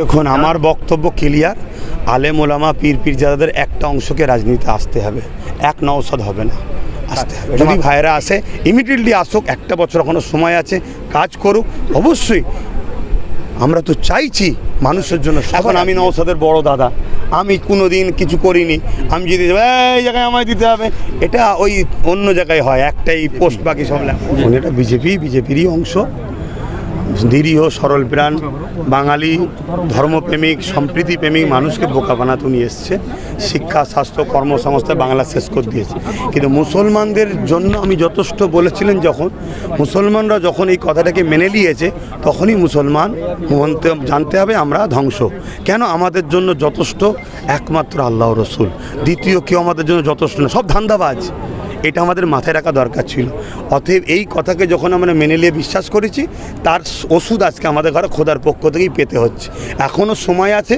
দেখুন আমার বক্তব্য ক্লিয়ার আলেম ওলামা পীর পীরজাদাদের একটা অংশকে রাজনীতিতে আসতে হবে। এক নওসাদ হবে না আসতে হবে। যদি ভাইরা আসে ইমিডিয়েটলি আসুক একটা বছর এখনও সময় আছে কাজ করুক অবশ্যই। আমরা তো চাইছি মানুষের জন্য এখন আমি নওসাদের বড় দাদা। আমি কোনো দিন কিছু করিনি। আমি যদি এই জায়গায় আমায় দিতে হবে। এটা ওই অন্য জায়গায় হয় একটাই পোস্ট বাকি সব লেখা। এটা বিজেপি বিজেপিরই অংশ। নিরীহ সরল প্রাণ, বাঙালি, ধর্মপ্রেমিক, সম্প্রীতিপ্রেমিক মানুষকে বোকা বানাতে নিয়ে এসছে। শিক্ষা, স্বাস্থ্য কর্মসংস্থায় বাংলা শেষ করে দিয়েছে। কিন্তু মুসলমানদের জন্য আমি যথেষ্ট বলেছিলেন যখন, মুসলমানরা যখন এই কথাটাকে মেনে নিয়েছে, তখনই মুসলমান জানতে হবে আমরা ধ্বংস। কেন আমাদের জন্য যথেষ্ট? একমাত্র আল্লাহ রসুল। দ্বিতীয় কেউ আমাদের জন্য যথেষ্ট সব ধান্দাবাজ। এটা আমাদের মাথায় রাখা দরকার ছিল। অতএব এই কথাকে যখন আমরা মেনে নিয়ে বিশ্বাস করেছি, তার ওষুধ আজকে আমাদের ঘরে খোদার পক্ষ থেকেই পেতে হচ্ছে। এখনও সময় আছে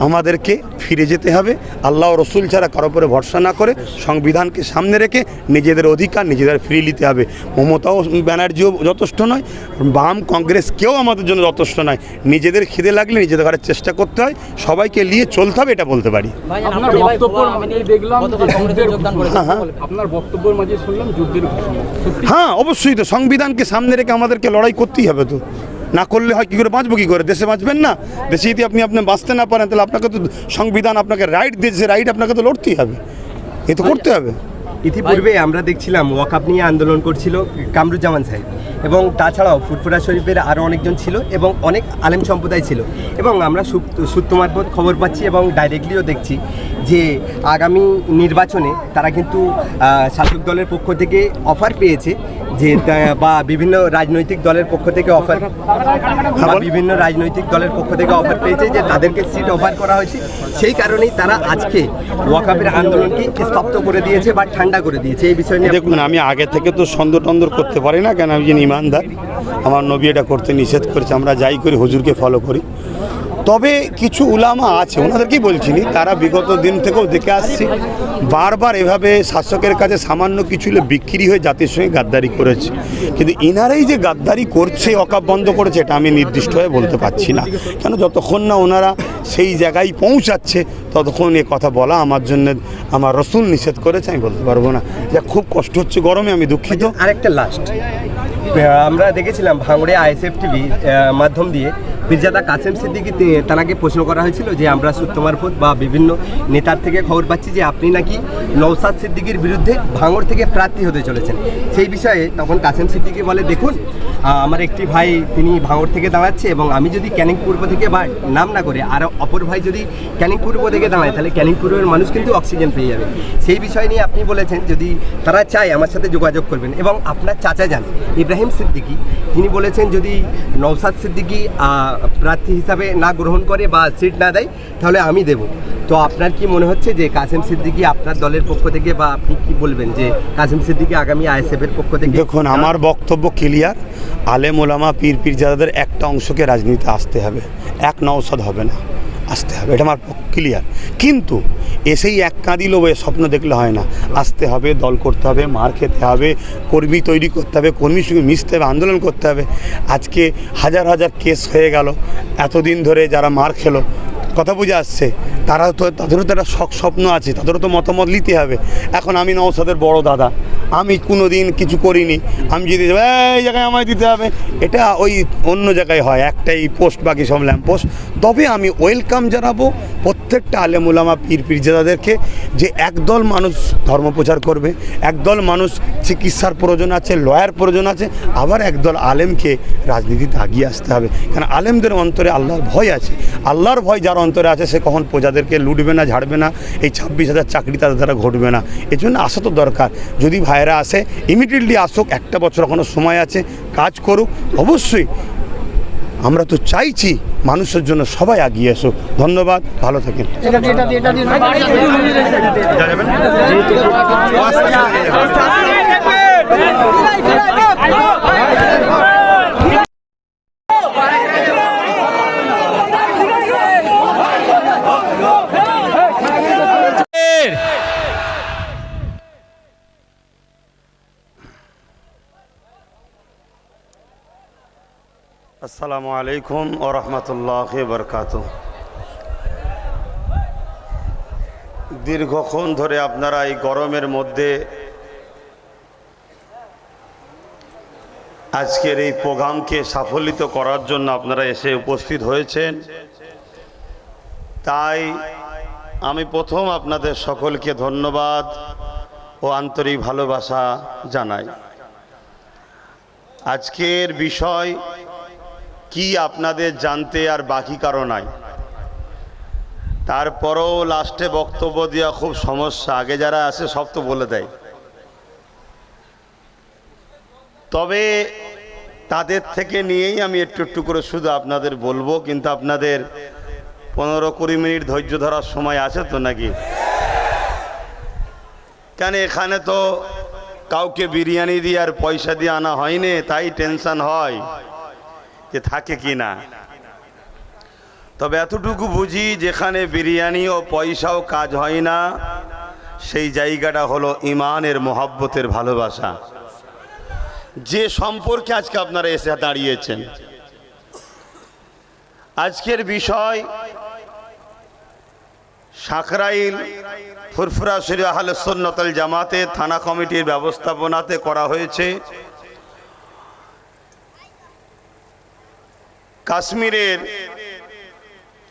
আমাদেরকে ফিরে যেতে হবে। আল্লাহ রসুল ছাড়া কারও উপরে ভরসা না করে সংবিধানকে সামনে রেখে নিজেদের অধিকার নিজেদের ফিরিয়ে নিতে হবে। মমতাও ব্যানার্জিও যথেষ্ট নয় বাম কংগ্রেস কেউ আমাদের জন্য যথেষ্ট নয়। নিজেদের খিদে লাগলে নিজেদের ঘরের চেষ্টা করতে হয়। সবাইকে নিয়ে চলতে হবে এটা বলতে পারি। হ্যাঁ, হ্যাঁ। আপনার বক্তব্যের মাঝে শুনলাম যুদ্ধের ঘোষণা। সত্যি। হ্যাঁ অবশ্যই তো সংবিধানকে সামনে রেখে আমাদেরকে লড়াই করতেই হবে তো। না করলে হয় কী করে বাঁচবো কী করে? দেশে বাঁচবেন না। দেশে যদি আপনি আপনি বাঁচতে না পারেন, তাহলে আপনাকে তো সংবিধান, আপনাকে রাইট দিয়েছে রাইট আপনাকে তো লড়তেই হবে। এ তো করতে হবে। ইতিপূর্বে আমরা দেখছিলাম ওয়াকাপ নিয়ে আন্দোলন করছিল কামরুজ্জামান সাহেব। এবং তাছাড়াও ফুরফুরা শরীফের আরও অনেকজন ছিল এবং অনেক আলেম সম্প্রদায় ছিল। এবং আমরা সূত্র- মারফত খবর পাচ্ছি এবং ডাইরেক্টলিও দেখছি যে আগামী নির্বাচনে তারা কিন্তু শাসক দলের পক্ষ থেকে অফার পেয়েছে যে বা বিভিন্ন রাজনৈতিক দলের পক্ষ থেকে অফার বা বিভিন্ন রাজনৈতিক দলের পক্ষ থেকে অফার পেয়েছে যে তাদেরকে সিট অফার করা হয়েছে। সেই কারণেই তারা আজকে ওয়াকাপের আন্দোলনকে স্তব্ধ করে দিয়েছে বা ঠান্ডা করে দিয়েছে। এই বিষয় নিয়ে দেখুন আমি আগে থেকে তো সন্দেহ টন্দর করতে পারি না কেন? আমি ইমানদার। আমার নবী এটা করতে নিষেধ করেছে। আমরা যাই করি, হুজুরকে ফলো করি। তবে কিছু উলামা আছে, ওনাদেরকেই বলছিনি তারা বিগত দিন থেকেও দেখে আসছি। বারবার এভাবে শাসকের কাছে সামান্য কিছু বিক্রি হয়ে জাতির সঙ্গে গাদ্দারি করেছে। কিন্তু ইনারাই যে গাদ্দারি করছে, অকাপ বন্ধ করেছে, এটা আমি নির্দিষ্টভাবে বলতে পারছি না। কেন যতক্ষণ না ওনারা সেই জায়গায় পৌঁছাচ্ছে, ততক্ষণ এ কথা বলা আমার জন্য, আমার রসুল নিষেধ করেছে, আমি বলতে পারব না। যা খুব কষ্ট হচ্ছে গরমে, আমি দুঃখিত। আরেকটা লাস্ট আমরা দেখেছিলাম ভাঙড়ে আইএসএফ টিভি মাধ্যম দিয়ে মির্জাদা কাসেম সিদ্দিকি তানাকে প্রশ্ন করা হয়েছিল যে, আমরা সূত্র মারফত বা বিভিন্ন নেতার থেকে খবর পাচ্ছি যে, আপনি নাকি নৌসাদ সিদ্দিকির বিরুদ্ধে ভাঙড় থেকে প্রার্থী হতে চলেছেন। সেই বিষয়ে তখন কাসেম সিদ্দিকি বলে, দেখুন আমার একটি ভাই তিনি ভাঙড় থেকে দাঁড়াচ্ছে এবং আমি যদি ক্যানিং পূর্ব থেকে বা নাম না করে আর অপর ভাই যদি ক্যানিং পূর্ব থেকে দাঁড়ায়, তাহলে ক্যানিং পূর্বের মানুষ কিন্তু অক্সিজেন পেয়ে যাবে। সেই বিষয় নিয়ে আপনি বলেছেন, যদি তারা চায় আমার সাথে যোগাযোগ করবেন এবং আপনার চাচা যান, ইব্রাহিম সিদ্দিকী, তিনি বলেছেন যদি নৌসাদ সিদ্দিকী প্রার্থী হিসাবে না গ্রহণ করে বা সিট না দেয়, তাহলে আমি দেব। তো আপনার কি মনে হচ্ছে যে কাসেম সিদ্দিকি আপনার দলের পক্ষ থেকে বা আপনি কি বলবেন যে কাসেম সিদ্দিকী আগামী আইএসএফ এর পক্ষ থেকে? দেখুন, আমার বক্তব্য ক্লিয়ার আলেম ওলামা, পীর পীরজাদাদের একটা অংশকে রাজনীতিতে আসতে হবে। এক নওসাদ হবে না, আসতে হবে। এটা আমার ক্লিয়ার কিন্তু এসেই এক কাঁদি লোবে স্বপ্ন দেখলে হয় না। আসতে হবে, দল করতে হবে, মার খেতে হবে, কর্মী তৈরি করতে হবে, কর্মীর সঙ্গে মিশতে হবে, আন্দোলন করতে হবে। আজকে হাজার হাজার কেস হয়ে গেল। এতদিন ধরে যারা মার খেলো, কথা বুঝে আসছে, তারা তো, তাদেরও তো একটা শখ স্বপ্ন আছে, তাদেরও তো মতামত নিতে হবে। এখন আমি নওসাদের বড় দাদা। আমি কোনো দিন কিছু করিনি। আমি যদি এই জায়গায় আমায় দিতে হবে। এটা ওই অন্য জায়গায় হয়, একটাই পোস্ট বাকি সব ল্যাম্প পোস্ট তবে আমি ওয়েলকাম জানাব। প্রত্যেকটা আলেমুলামা পীর পীরজাদাদেরকে যে একদল মানুষ ধর্ম প্রচার করবে, একদল মানুষ চিকিৎসার প্রয়োজন আছে, লয়ার প্রয়োজন আছে, আবার একদল আলেমকে রাজনীতিতে আগিয়ে আসতে হবে। কারণ আলেমদের অন্তরে আল্লাহর ভয় আছে। আল্লাহর ভয় যার অন্তরে আছে, সে কখন প্রজাদেরকে লুটবে না, ঝাড়বে না, এই ছাব্বিশ হাজার চাকরি তাদের দ্বারা ঘটবে না। এই জন্য আসা তো দরকার। যদি ভাইরা আসে ইমিডিয়েটলি আসুক, একটা বছর এখনও সময় আছে, কাজ করুক, অবশ্যই আমরা তো চাইছি মানুষের জন্য সবাই আগিয়ে এসো ধন্যবাদ ভালো থাকেন Let's go! আসসালামু আলাইকুম ও রহমতুল্লাহ বরকাত দীর্ঘক্ষণ ধরে আপনারা এই গরমের মধ্যে আজকের এই প্রোগ্রামকে সাফল্যিত করার জন্য আপনারা এসে উপস্থিত হয়েছেন। তাই আমি প্রথম আপনাদের সকলকে ধন্যবাদ ও আন্তরিক ভালোবাসা জানাই। আজকের বিষয় কি আপনাদের জানতে আর বাকি কারও নাই? তারপরও লাস্টে বক্তব্য দেওয়া খুব সমস্যা। আগে যারা আছে সব তো বলে দেয়। তবে তাদের থেকে নিয়েই আমি একটু একটু করে শুধু আপনাদের বলব, কিন্তু আপনাদের পনেরো কুড়ি মিনিট ধৈর্য ধরার সময় আছে তো নাকি? কেন এখানে তো কাউকে বিরিয়ানি দিয়ে আর পয়সা দিয়ে আনা হয়নি, তাই টেনশন হয়। যে থাকে কি না? তবে এতটুকু বুঝি যেখানে বিরিয়ানি ও পয়সাও কাজ হয় না, সেই জায়গাটা হলো ইমানের মোহাব্বতের ভালোবাসা। যে সম্পর্কে আজকে আপনারা এসে দাঁড়িয়েছেন। আজকের বিষয় সাকরাইল ফুরফুরা শরীফ আহলে জামাতে থানা কমিটির ব্যবস্থাপনাতে করা হয়েছে। কাশ্মীরের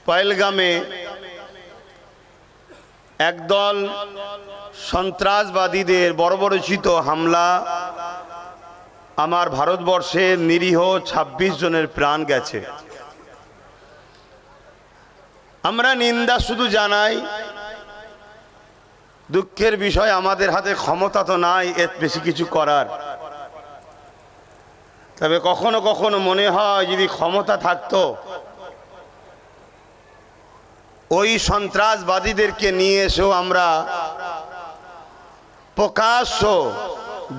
পয়েলগামে একদল সন্ত্রাসবাদীদের বর্বরচিত হামলা আমার ভারতবর্ষের নিরীহ ২৬ জনের প্রাণ গেছে। আমরা নিন্দা শুধু জানাই, দুঃখের বিষয় আমাদের হাতে ক্ষমতা তো নাই, এর বেশি কিছু করার। তবে কখনো কখনো মনে হয় যদি ক্ষমতা থাকতো, ওই সন্ত্রাসবাদীদেরকে নিয়ে এসেও আমরা প্রকাশ্য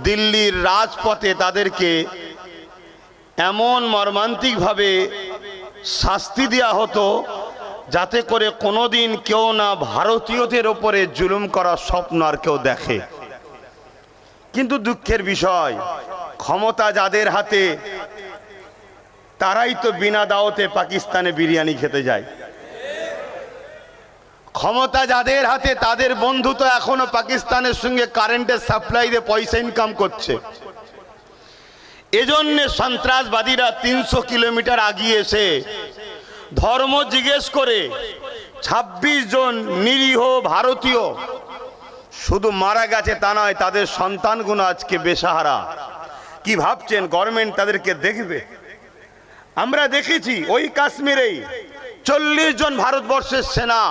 দিল্লির রাজপথে তাদেরকে এমন মর্মান্তিকভাবে শাস্তি দেওয়া হতো যাতে করে কোনোদিন কেউ না ভারতীয়দের ওপরে জুলুম করার স্বপ্ন আর কেউ দেখে। কিন্তু দুঃখের বিষয় ক্ষমতা যাদের হাতে, তারাই তো বিনা দাওতে পাকিস্তানে বিরিয়ানি খেতে যায়। ক্ষমতা যাদের হাতে, তাদের বন্ধু তো এখনও পাকিস্তানের সঙ্গে কারেন্টের সাপ্লাই দিয়ে পয়সা ইনকাম করছে। এজন্য সন্ত্রাসবাদীরা তিনশো কিলোমিটার আগিয়ে এসে ধর্ম জিজ্ঞেস করে ২৬ জন নিরীহ ভারতীয় শুধু মারা গেছে তা নয়, তাদের সন্তানগুলো আজকে বেসাহারা। কি ভাবছেন? গভর্নমেন্ট তাদেরকে দেখবে। আমরা দেখেছি, ওই কাশ্মীরেই চল্লিশ জন ভারতবর্ষের সেনা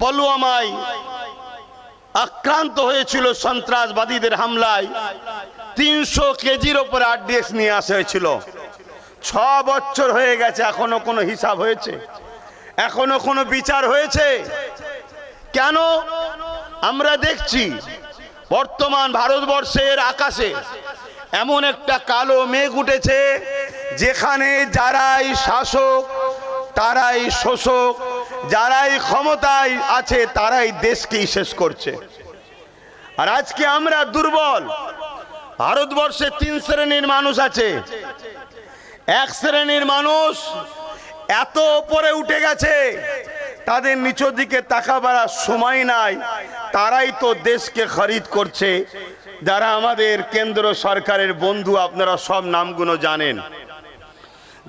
পলুয়ামায় আক্রান্ত হয়েছিল সন্ত্রাসবাদীদের হামলায়। তিনশো কেজির ওপরে আরডিএক্স নিয়ে আসা হয়েছিল। ছ বছর হয়ে গেছে, এখনও কোনো হিসাব হয়েছে। এখনও কোনো বিচার হয়েছে। কেন? আমরা দেখছি বর্তমান ভারতবর্ষের আকাশে এমন একটা কালো মেঘ উঠেছে, যেখানে যারাই শাসক, তারাই শোষক, যারাই ক্ষমতায় আছে, তারাই দেশকেই শেষ করছে। আর আজকে আমরা দুর্বল, ভারতবর্ষে তিন শ্রেণির মানুষ আছে। এক শ্রেণির মানুষ এত ওপরে উঠে গেছে, তাদের নিচের দিকে তাকাবার সময় নাই। তারাই তো দেশকে খরিদ করছে। যারা আমাদের কেন্দ্র সরকারের বন্ধু, আপনারা সব নামগুলো জানেন।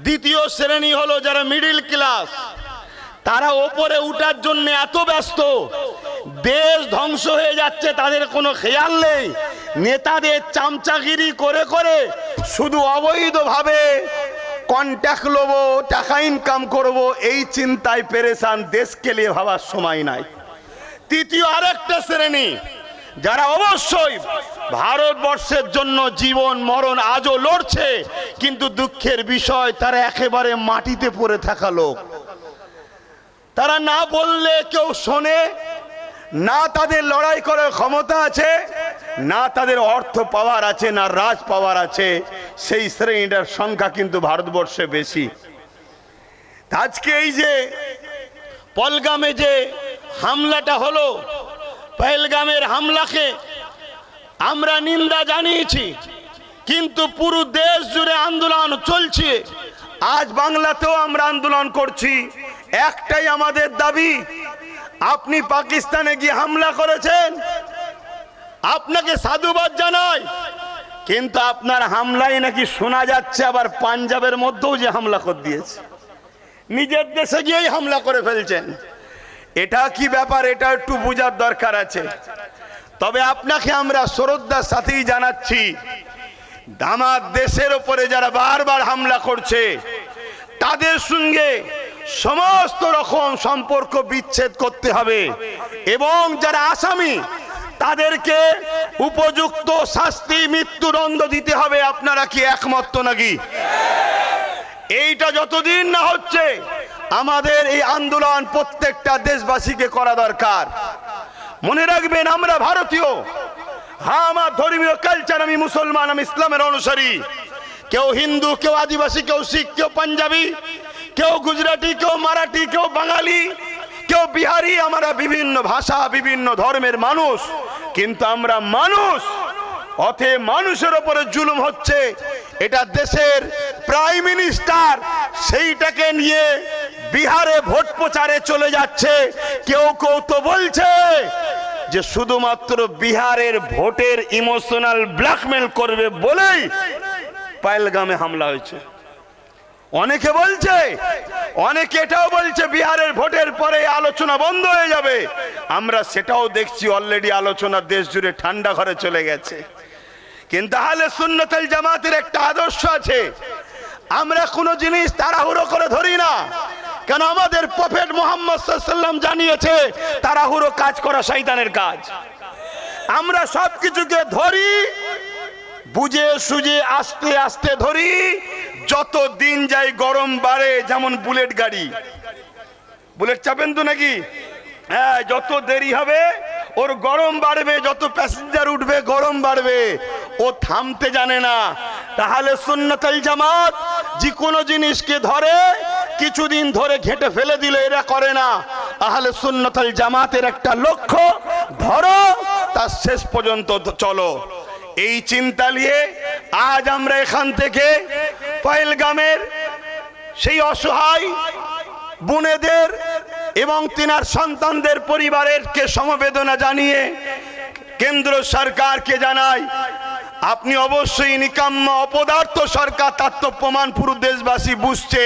দ্বিতীয় শ্রেণি হলো যারা মিডিল ক্লাস তারা ওপরে উঠার জন্য এত ব্যস্ত। দেশ ধ্বংস হয়ে যাচ্ছে, তাদের কোনো খেয়াল নেই। নেতাদের চামচাগিরি করে করে শুধু অবৈধভাবে কন্ট্যাক্ট লোবো, টাকা ইনকাম করব, এই চিন্তায় পেরেছান দেশকে নিয়ে ভাবার সময় নাই। তৃতীয় আরেকটা শ্রেণি, যারা অবশ্যই ভারতবর্ষের জন্য জীবন, মরণ আজও লড়ছে, কিন্তু দুঃখের বিষয়, তারা একেবারে মাটিতে পড়ে থাকা লোক। তারা না বললে কেউ শোনে, না তাদের লড়াই করার ক্ষমতা আছে, না তাদের অর্থ পাওয়ার আছে, না রাজ পাওয়ার আছে, সেই শ্রেণীটার সংখ্যা কিন্তু ভারতবর্ষে বেশি। আজকে এই যে, পলগামে যে হামলাটা হলো পহেলগামের হামলাকে আমরা নিন্দা জানিয়েছি, কিন্তু পুরো দেশ জুড়ে আন্দোলন চলছে। আজ বাংলাতেও আমরা আন্দোলন করছি। একটাই আমাদের দাবি, আপনি পাকিস্তানে গিয়ে হামলা করেছেন, আপনাকে সাধুবাদ জানাই, কিন্তু আপনার হামলাই নাকি শোনা যাচ্ছে আবার পাঞ্জাবের মধ্যেও যে হামলা করে দিয়েছে। নিজের দেশে গিয়েই হামলা করে ফেলছেন। এটা কি ব্যাপার? এটা একটু বোঝার দরকার আছে। তবে আপনাকে আমরা শ্রদ্ধার সাথেই জানাচ্ছি আমার দেশের ওপরে যারা বারবার হামলা করছে, তাদের সঙ্গে সমস্ত রকম সম্পর্ক বিচ্ছেদ করতে হবে। এবং যারা আসামি, তাদেরকে উপযুক্ত শাস্তি, মৃত্যুদণ্ড দিতে হবে। আপনারা কি একমত নাকি? এইটা যতদিন না হচ্ছে আমাদের এই আন্দোলন প্রত্যেকটা দেশবাসীকে করা দরকার। মনে রাখবেন আমরা ভারতীয়। হ্যাঁ আমার ধর্মীয় কালচার আমি মুসলমান, আমি ইসলামের অনুসারী। কেউ হিন্দু, কেউ আদিবাসী, কেউ শিখ, কেউ পাঞ্জাবি, কেউ গুজরাটি, কেউ মারাঠি, কেউ বাঙালি, কেউ বিহারি, আমরা বিভিন্ন ভাষা, বিভিন্ন ধর্মের মানুষ, কিন্তু আমরা মানুষ। অথে মানুষের ওপরে জুলুম হচ্ছে। এটা দেশের প্রাইম মিনিস্টার সেইটাকে নিয়ে বিহারে ভোট প্রচারে চলে যাচ্ছে। কেউ কেউ তো বলছে যে শুধুমাত্র বিহারের ভোটের ইমোশনাল ব্ল্যাকমেল করবে বলেই পায়েলগামে হামলা হয়েছে। অনেকে বলছে, অনেকে এটাও বলছে বিহারের ভোটের পরে আলোচনা বন্ধ হয়ে যাবে। আমরা সেটাও দেখছি অলরেডি আলোচনা দেশ জুড়ে ঠান্ডা ঘরে চলে গেছে। কিন্তু তাহলে সুন্নতাল জামাতের একটা আদর্শ আছে। আমরা কোনো জিনিস তাড়াহুড়ো করে ধরি না। কেন আমাদের প্রফেট মোহাম্মদ সাল্লাম জানিয়েছে, তাড়াহুড়ো কাজ করা শয়তানের কাজ। আমরা সব কিছুকে ধরি, বুঝে সুঝে, আস্তে আস্তে ধরি, যত দিন যায় গরম বাড়ে, যেমন বুলেট গাড়ি। বুলেট চাপেন তো নাকি? হ্যাঁ যত দেরি হবে, ওর গরম বাড়বে, যত প্যাসেঞ্জার উঠবে, গরম বাড়বে। ও থামতে জানে না। তাহলে সুন্নতাল জামাত যে কোনো জিনিসকে ধরে কিছুদিন ধরে ঘেটে ফেলে দিলে, এরা করে না। তাহলে সুন্নতাল জামাতের একটা লক্ষ্য, ধরো তার শেষ পর্যন্ত চলো। এই চিন্তা নিয়ে আজ আমরা এখান থেকে পয়েলগামের সেই অসহায় বোনেদের এবং তিনার সন্তানদের পরিবারের কে সমবেদনা জানিয়ে কেন্দ্র সরকারকে জানাই, আপনি অবশ্যই নিকাম্য অপদার্থ সরকার, তার তো প্রমাণ পুরো দেশবাসী বুঝছে।